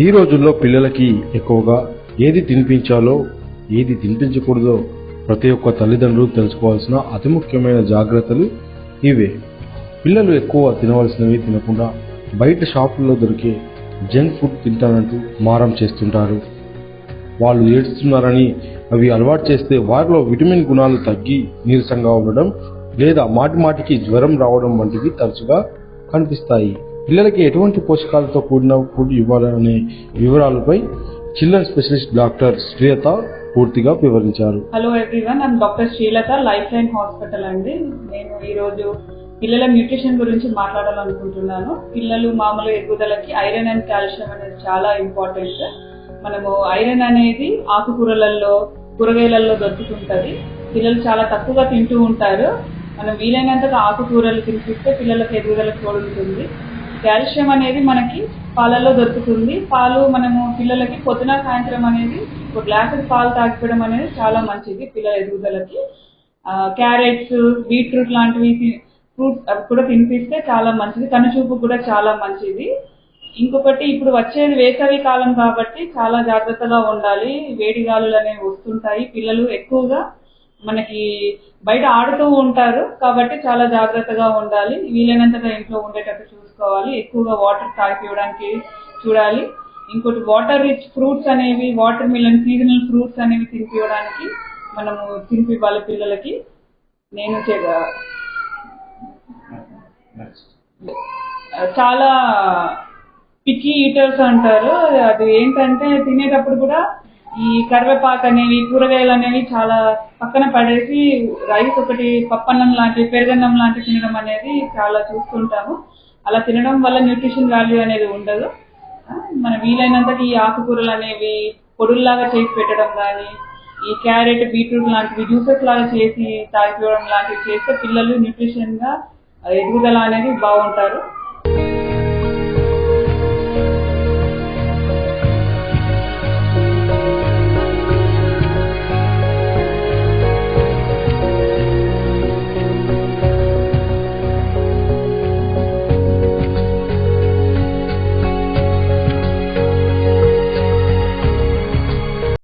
ఈ రోజుల్లో పిల్లలకి ఎక్కువగా ఏది తినిపించాలో ఏది తినిపించకూడదో ప్రతి ఒక్క తల్లిదండ్రులు తెలుసుకోవాల్సిన అతి ముఖ్యమైన జాగ్రత్తలు ఇవే. పిల్లలు ఎక్కువ తినవలసినవి తినకుండా బయట షాపుల్లో దొరికే జంక్ ఫుడ్ తింటానంటూ మారం చేస్తుంటారు. వాళ్ళు ఏడుస్తున్నారని అవి అలవాటు చేస్తే వారిలో విటమిన్ గుణాలు తగ్గి నీరసంగా ఉండడం లేదా మాటి మాటికి జ్వరం రావడం వంటివి తరచుగా కనిపిస్తాయి. పిల్లలకి ఎటువంటి పోషకాలతో కూడిన ఫుడ్ ఇవ్వాలనే వివరాలపై చిల్డ్రన్ స్పెషలిస్ట్ డాక్టర్ శ్రీలత పూర్తిగా వివరించారు. హలో ఎవ్రీవన్ నేను doctor Srilatha life line hospital అండి. నేను ఈరోజు పిల్లల న్యూట్రిషన్ గురించి మాట్లాడాలనుకుంటున్నాను. పిల్లలు మామూలు ఎదుగుదలకి ఐరన్ అండ్ కాల్షియం అనేది చాలా ఇంపార్టెంట్. మనము ఐరన్ అనేది ఆకుకూరలలో కూరగాయలలో దొరుకుతుంటది. పిల్లలు చాలా తక్కువగా తింటూ ఉంటారు. మనం వీలైనంతగా ఆకుకూరలు తినిపిస్తే పిల్లలకు ఎదుగుదల తోడుతుంది కాల్షియం అనేది మనకి పాలలో దొరుకుతుంది. పాలు మనము పిల్లలకి పొద్దున సాయంత్రం అనేది ఒక గ్లాసు పాలు తాగిపోవడం అనేది చాలా మంచిది పిల్లల ఎదుగుదలకి. క్యారెట్స్ బీట్రూట్ లాంటివి ఫ్రూట్స్ అవి కూడా తినిపిస్తే చాలా మంచిది. కనుచూపు కూడా చాలా మంచిది. ఇంకొకటి ఇప్పుడు వచ్చేది వేసవి కాలం కాబట్టి చాలా జాగ్రత్తగా ఉండాలి. వేడి గాలులు అనేవి వస్తుంటాయి. పిల్లలు ఎక్కువగా మనకి బయట ఆడుతూ ఉంటారు కాబట్టి చాలా జాగ్రత్తగా ఉండాలి. వీలైనంతగా ఇంట్లో ఉండేటట్టు చూసుకోవాలి. ఎక్కువగా వాటర్ తాగిపియడానికి చూడాలి. ఇంకోటి వాటర్ రిచ్ ఫ్రూట్స్ అనేవి వాటర్ మిలన్ సీజనల్ ఫ్రూట్స్ అనేవి తినిపివ్వడానికి మనము తినిపివ్వాలి పిల్లలకి. నేను చే- చాలా పిక్కి ఈటర్స్ అంటారు. అది ఏంటంటే తినేటప్పుడు కూడా ఈ కరివేపాకు అనేవి కూరగాయలు అనేవి చాలా పక్కన పడేసి రైస్ ఒకటి పప్పన్నం లాంటి పెరుగన్నం లాంటి తినడం అనేది చాలా చూస్తుంటాము. అలా తినడం వల్ల న్యూట్రిషన్ వాల్యూ అనేది ఉండదు. మనం మన ఈ ఆకుకూరలు అనేవి పొడుల్లాగా చేసి పెట్టడం కానీ ఈ క్యారెట్ బీట్రూట్ లాంటివి జ్యూసెస్ లాగా చేసి తాగిపోవడం లాంటివి చేస్తే పిల్లలు న్యూట్రిషన్గా ఎదుగుదల అనేది బాగుంటారు.